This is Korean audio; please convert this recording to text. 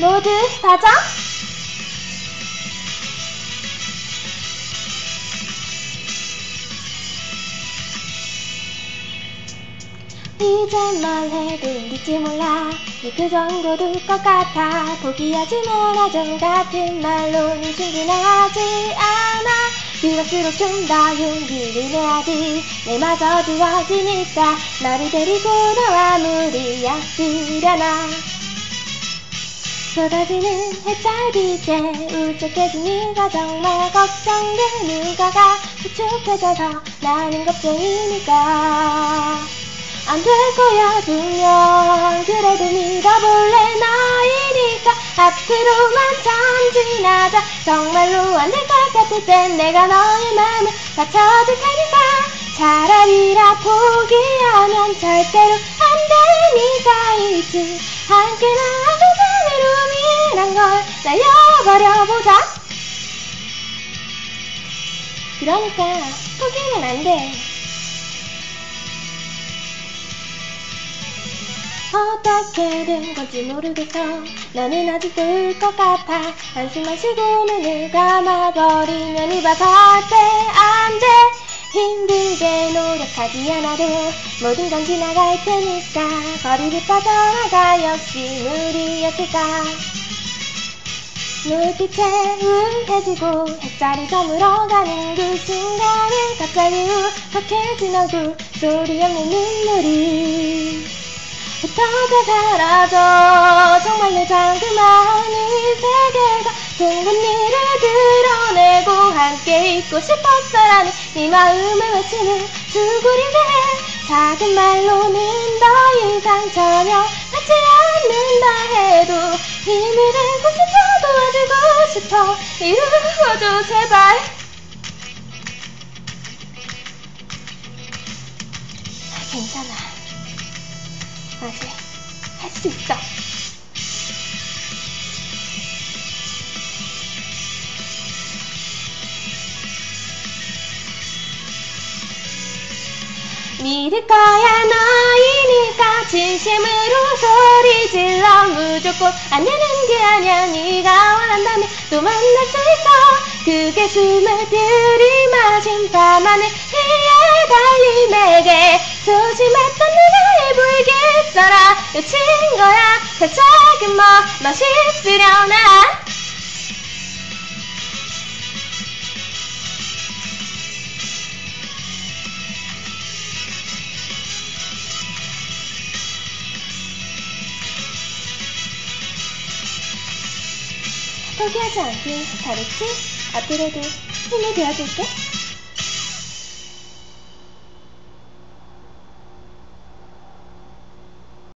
모두 다져 이제 뭘 해도 될지 몰라. 그 정도도 것 같아. 포기하지 말아줘 같은 말로는 충분하지 않아. 그럴수록 좀 더 용기를 내야지. 내마저 두어지니까 너를 데리고 나와 무리였으려나 쏟아지는 햇살빛에 울적해진 네가 정말 걱정돼 누가가 부족해져서 나는 걱정이니까. 안 될 거야 분명. 그래도 믿어볼래 너이니까. 앞으로만 전진하자. 정말로 안 될 것 같을 땐 내가 너의 마음을 받쳐줄 테니까. 차라리라 포기하면 절대로 안 되니까 잊지 함께 나가자 날려버려보자. 그러니까 포기는 안돼. 어떻게 된 건지 모르겠어. 너는 아직도 울 것 같아. 한숨만 쉬고 눈을 감아버리면 울봐서 때안돼. 힘들게 노력하지 않아도 모든 건 지나갈 테니까. 거리를 빠져나가 역시 무리였을까 눈빛에 우울해지고 햇살이 저물어가는 그 순간에 갑자기 울컥해진 얼굴 소리 없는 눈물이 흩어져 사라져. 정말로 자그마한 이 세계가 송곳니를 드러내고 함께 있고 싶었어라는 네 마음을 외치는 수구리네 작은 말로는 더 이상 전혀 닿지 않는다 해도 힘이 되고 싶어 도와주고 싶어. 이루어줘 제발. 괜찮아. 아직 할 수 있어. 믿을 거야 너이니까. 진심으로 소리 질러 무조건. 안 되는 게 아니야 네가 원한다면 또 만날 수 있어 그게 숨을 들이마신 밤하늘 위에 달린 내게 소심했던 내가 일부이겠어라. 놓친 거야 살짝은 뭐 멋있으려나 포기하지 않길 잘했지? 앞으로도 힘이 되어줄게.